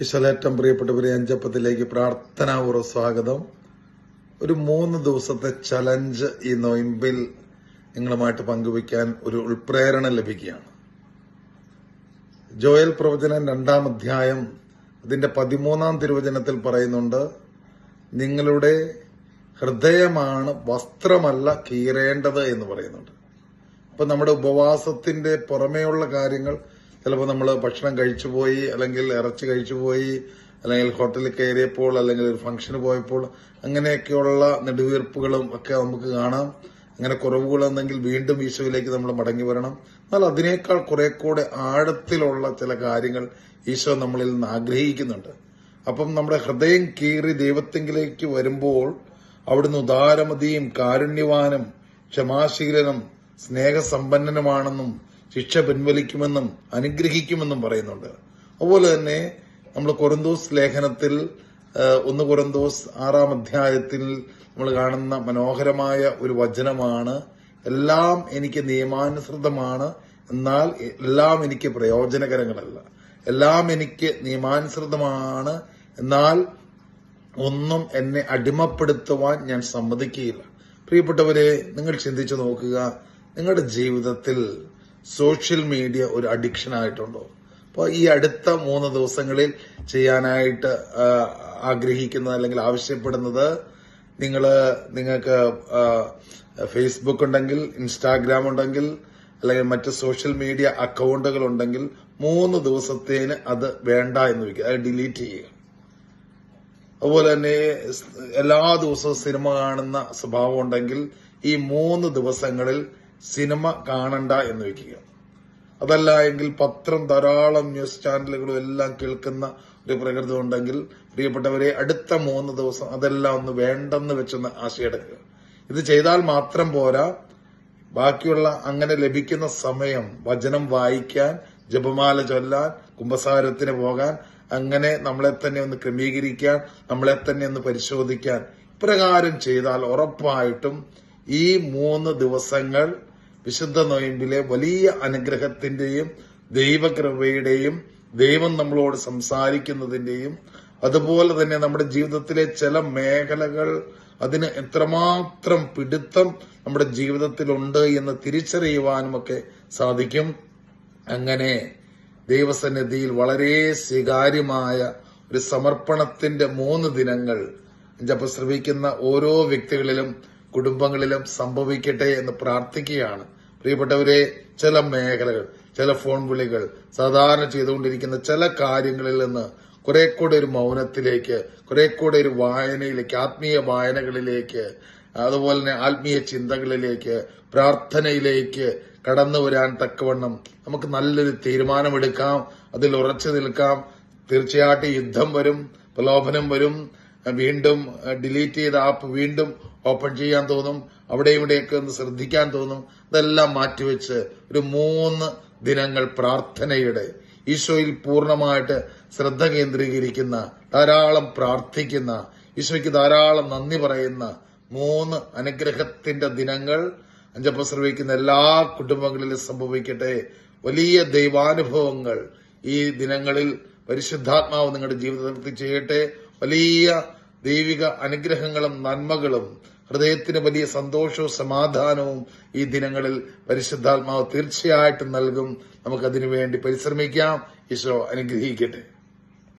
ഈശ്വലേറ്റം പ്രിയപ്പെട്ടവരെ അഞ്ചപ്പത്തിലേക്ക് പ്രാർത്ഥനാപൂർവ സ്വാഗതം. ഒരു മൂന്ന് ദിവസത്തെ ചലഞ്ച് ഈ നൊയമ്പിൽ നിങ്ങളുമായിട്ട് പങ്കുവയ്ക്കാൻ ഒരു ഉൾപ്രേരണ ലഭിക്കുകയാണ്. ജോയൽ പ്രവചനം രണ്ടാം അധ്യായം അതിന്റെ പതിമൂന്നാം തിരുവചനത്തിൽ പറയുന്നുണ്ട് നിങ്ങളുടെ ഹൃദയമാണ് വസ്ത്രമല്ല കീറേണ്ടത് എന്ന് പറയുന്നുണ്ട്. അപ്പൊ നമ്മുടെ ഉപവാസത്തിന്റെ പുറമേയുള്ള കാര്യങ്ങൾ ചിലപ്പോൾ നമ്മൾ ഭക്ഷണം കഴിച്ചു പോയി അല്ലെങ്കിൽ ഇറച്ചി കഴിച്ചു പോയി അല്ലെങ്കിൽ ഹോട്ടലിൽ കയറിയപ്പോൾ അല്ലെങ്കിൽ ഒരു ഫംഗ്ഷന് പോയപ്പോൾ അങ്ങനെയൊക്കെയുള്ള നെടുവീർപ്പുകളും ഒക്കെ നമുക്ക് കാണാം. അങ്ങനെ കുറവുകളുണ്ടെങ്കിൽ വീണ്ടും ഈശോയിലേക്ക് നമ്മൾ മടങ്ങി വരണം. എന്നാൽ അതിനേക്കാൾ കുറെ കൂടെ ആഴത്തിലുള്ള ചില കാര്യങ്ങൾ ഈശോ നമ്മളിൽ നിന്ന് ആഗ്രഹിക്കുന്നുണ്ട്. അപ്പം നമ്മുടെ ഹൃദയം കീറി ദൈവത്തെങ്കിലേക്ക് വരുമ്പോൾ അവിടുന്ന് ഉദാരമതിയും കാരുണ്യവാനും ക്ഷമാശീലനും സ്നേഹസമ്പന്നനുമാണെന്നും ശിക്ഷ പിൻവലിക്കുമെന്നും അനുഗ്രഹിക്കുമെന്നും പറയുന്നുണ്ട്. അതുപോലെ തന്നെ നമ്മൾ കൊറന്തോസ് ലേഖനത്തിൽ ഒന്ന് കൊറന്തോസ് ആറാം അധ്യായത്തിൽ നമ്മൾ കാണുന്ന മനോഹരമായ ഒരു വചനമാണ് എല്ലാം എനിക്ക് നിയമാനുസൃതമാണ് എന്നാൽ എല്ലാം എനിക്ക് പ്രയോജനകരങ്ങളല്ല. എല്ലാം എനിക്ക് നിയമാനുസൃതമാണ് എന്നാൽ ഒന്നും എന്നെ അടിമപ്പെടുത്തുവാൻ ഞാൻ സമ്മതിക്കുകയില്ല. പ്രിയപ്പെട്ടവരെ നിങ്ങൾ ചിന്തിച്ചു നോക്കുക നിങ്ങളുടെ ജീവിതത്തിൽ സോഷ്യൽ മീഡിയ ഒരു അഡിക്ഷൻ ആയിട്ടുണ്ടോ? അപ്പോൾ ഈ അടുത്ത മൂന്ന് ദിവസങ്ങളിൽ ചെയ്യാനായിട്ട് ആഗ്രഹിക്കുന്നത് അല്ലെങ്കിൽ ആവശ്യപ്പെടുന്നത് നിങ്ങൾ നിങ്ങൾക്ക് ഫേസ്ബുക്ക് ഉണ്ടെങ്കിൽ ഇൻസ്റ്റാഗ്രാം ഉണ്ടെങ്കിൽ അല്ലെങ്കിൽ മറ്റ് സോഷ്യൽ മീഡിയ അക്കൗണ്ടുകൾ ഉണ്ടെങ്കിൽ മൂന്ന് ദിവസത്തേന് അത് വേണ്ട എന്ന് വയ്ക്കുക. അത് ഡിലീറ്റ് ചെയ്യുക. അതുപോലെ തന്നെ എല്ലാ ദിവസവും സിനിമ കാണുന്ന സ്വഭാവം ഉണ്ടെങ്കിൽ ഈ മൂന്ന് ദിവസങ്ങളിൽ സിനിമ കാണണ്ട എന്ന് വെക്കുക. അതല്ല എങ്കിൽ പത്രം ധാരാളം ന്യൂസ് ചാനലുകളും എല്ലാം കേൾക്കുന്ന ഒരു പ്രകൃതി ഉണ്ടെങ്കിൽ പ്രിയപ്പെട്ടവരെ അടുത്ത മൂന്ന് ദിവസം അതെല്ലാം ഒന്ന് വേണ്ടെന്ന് വെച്ചൊന്ന് ആശയെടുക്കുക. ഇത് ചെയ്താൽ മാത്രം പോരാ. ബാക്കിയുള്ള അങ്ങനെ ലഭിക്കുന്ന സമയം വചനം വായിക്കാൻ ജപമാല ചൊല്ലാൻ കുംഭസാരത്തിന് പോകാൻ അങ്ങനെ നമ്മളെ തന്നെ ഒന്ന് ക്രമീകരിക്കാൻ നമ്മളെ തന്നെ ഒന്ന് പരിശോധിക്കാൻ ഇപ്രകാരം ചെയ്താൽ ഉറപ്പായിട്ടും ഈ മൂന്ന് ദിവസങ്ങൾ വിശുദ്ധ നൊയമ്പിലെ വലിയ അനുഗ്രഹത്തിന്റെയും ദൈവകൃപയുടെയും ദൈവം നമ്മളോട് സംസാരിക്കുന്നതിന്റെയും അതുപോലെ തന്നെ നമ്മുടെ ജീവിതത്തിലെ ചില മേഖലകൾ അതിന് എത്രമാത്രം പിടുത്തം നമ്മുടെ ജീവിതത്തിലുണ്ട് എന്ന് തിരിച്ചറിയുവാനും ഒക്കെ സാധിക്കും. അങ്ങനെ ദൈവസന്നിധിയിൽ വളരെ സ്വീകാര്യമായ ഒരു സമർപ്പണത്തിന്റെ മൂന്ന് ദിനങ്ങൾ ജപ ശ്രമിക്കുന്ന ഓരോ വ്യക്തികളിലും കുടുംബങ്ങളിലും സംഭവിക്കട്ടെ എന്ന് പ്രാർത്ഥിക്കുകയാണ്. പ്രിയപ്പെട്ടവരെ ചില മേഖലകൾ ചില ഫോൺ വിളികൾ സാധാരണ ചെയ്തുകൊണ്ടിരിക്കുന്ന ചില കാര്യങ്ങളിൽ നിന്ന് കുറെ കൂടെ ഒരു മൗനത്തിലേക്ക് കുറെ കൂടെ ഒരു വായനയിലേക്ക് ആത്മീയ വായനകളിലേക്ക് അതുപോലെ തന്നെ ആത്മീയ ചിന്തകളിലേക്ക് പ്രാർത്ഥനയിലേക്ക് കടന്നു വരാൻ തക്കവണ്ണം നമുക്ക് നല്ലൊരു തീരുമാനമെടുക്കാം. അതിൽ ഉറച്ചു നിൽക്കാം. തീർച്ചയായിട്ടും യുദ്ധം വരും പ്രലോഭനം വരും. വീണ്ടും ഡിലീറ്റ് ചെയ്ത ആപ്പ് വീണ്ടും ഓപ്പൺ ചെയ്യാൻ തോന്നും അവിടെ ഇവിടെയൊക്കെ ഒന്ന് ശ്രദ്ധിക്കാൻ തോന്നും. ഇതെല്ലാം മാറ്റിവെച്ച് ഒരു മൂന്ന് ദിനങ്ങൾ പ്രാർത്ഥനയുടെ ഈശോയിൽ പൂർണമായിട്ട് ശ്രദ്ധ കേന്ദ്രീകരിക്കുന്ന ധാരാളം പ്രാർത്ഥിക്കുന്ന ഈശോയ്ക്ക് ധാരാളം നന്ദി പറയുന്ന മൂന്ന് അനുഗ്രഹത്തിന്റെ ദിനങ്ങൾ അഞ്ചപ്പ ശ്രമിക്കുന്ന എല്ലാ കുടുംബങ്ങളിലും സംഭവിക്കട്ടെ. വലിയ ദൈവാനുഭവങ്ങൾ ഈ ദിനങ്ങളിൽ പരിശുദ്ധാത്മാവ് നിങ്ങളുടെ ജീവിതത്തിൽ ചെയ്യട്ടെ വലിയ ദൈവിക അനുഗ്രഹങ്ങളും നന്മകളും ഹൃദയത്തിന് വലിയ സന്തോഷവും സമാധാനവും ഈ ദിനങ്ങളിൽ പരിശുദ്ധാത്മാവ് തീർച്ചയായിട്ടും നൽകും. നമുക്കതിനു വേണ്ടി പരിശ്രമിക്കാം. ഈശോ അനുഗ്രഹിക്കട്ടെ.